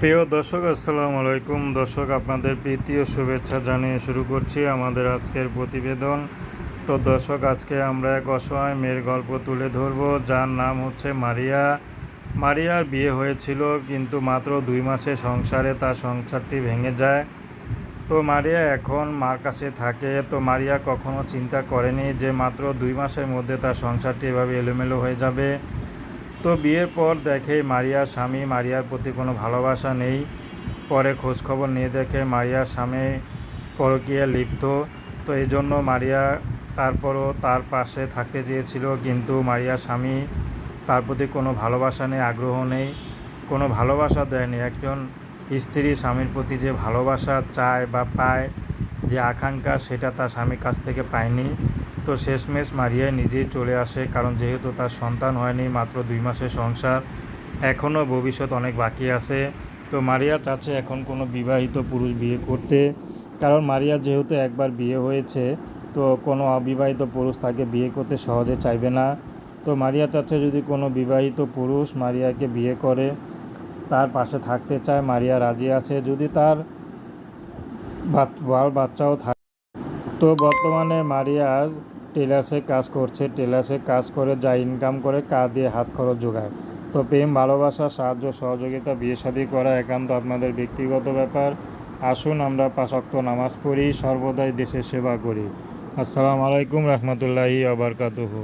প্রিয় দর্শক, আসসালামু আলাইকুম। দর্শক, আপনাদের প্রীতি ও শুভেচ্ছা জানিয়ে শুরু করছি আমাদের আজকের প্রতিবেদন। তো দর্শক, আজকে আমরা এক অসহায় মেয়ের গল্প তুলে ধরব। যার নাম হচ্ছে মারিয়া। মারিয়ার বিয়ে হয়েছিল কিন্তু মাত্র দুই মাসে সংসারে তার সংসারটি ভেঙে যায়। তো মারিয়া এখন মার কাছে থাকে। তো মারিয়া কখনো চিন্তা করেনি যে মাত্র দুই মাসের মধ্যে তার সংসারটি এভাবে এলোমেলো হয়ে যাবে। তো বিয়ের পর দেখে মারিয়ার স্বামী, মারিয়ার প্রতি কোনো ভালোবাসা নেই। পরে খোঁজখবর নিয়ে দেখে মারিয়ার স্বামী পরকীয়া লিপ্ত। তো এই জন্য মারিয়া তারপরও তার পাশে থাকতে চেয়েছিল, কিন্তু মারিয়ার স্বামী তার প্রতি কোনো ভালোবাসা নেই, আগ্রহ নেই। কোনো ভালোবাসা দেয়নি। একজন স্ত্রী স্বামীর প্রতি যে ভালোবাসা চায় বা পায়, যে আকাঙ্ক্ষা, সেটা তার স্বামীর কাছ থেকে পায়নি। তো শেষমেশ মারিয়া নিজেই চলে আসে, কারণ যেহেতু তার সন্তান হয়নি, মাত্র দুই মাসের সংসার, এখনও ভবিষ্যৎ অনেক বাকি আছে। তো মারিয়া চাচ্ছে এখন কোনো বিবাহিত পুরুষ বিয়ে করতে, কারণ মারিয়া যেহেতু একবার বিয়ে হয়েছে, তো কোনো অবিবাহিত পুরুষ তাকে বিয়ে করতে সহজে চাইবে না। তো মারিয়া চাচ্ছে যদি কোনো বিবাহিত পুরুষ মারিয়াকে বিয়ে করে, তার পাশে থাকতে চায়, মারিয়া রাজি আছে। যদি তার বাচ্চাও থাকে। তো বর্তমানে মারিয়া টেলার্সে কাজ করছে। টেলার্সে কাজ করে যা ইনকাম করে কাজ দিয়ে হাত খরচ যোগায়। তো প্রেম, ভালোবাসা, সাহায্য, সহযোগিতা, বিয়ে শাদী করা একান্ত আপনাদের ব্যক্তিগত ব্যাপার। আসুন আমরা পাশক্ত নামাজ পড়ি, সর্বদাই দেশের সেবা করি। আসসালামু আলাইকুম রহমতুল্লাহি আবরকাতুহু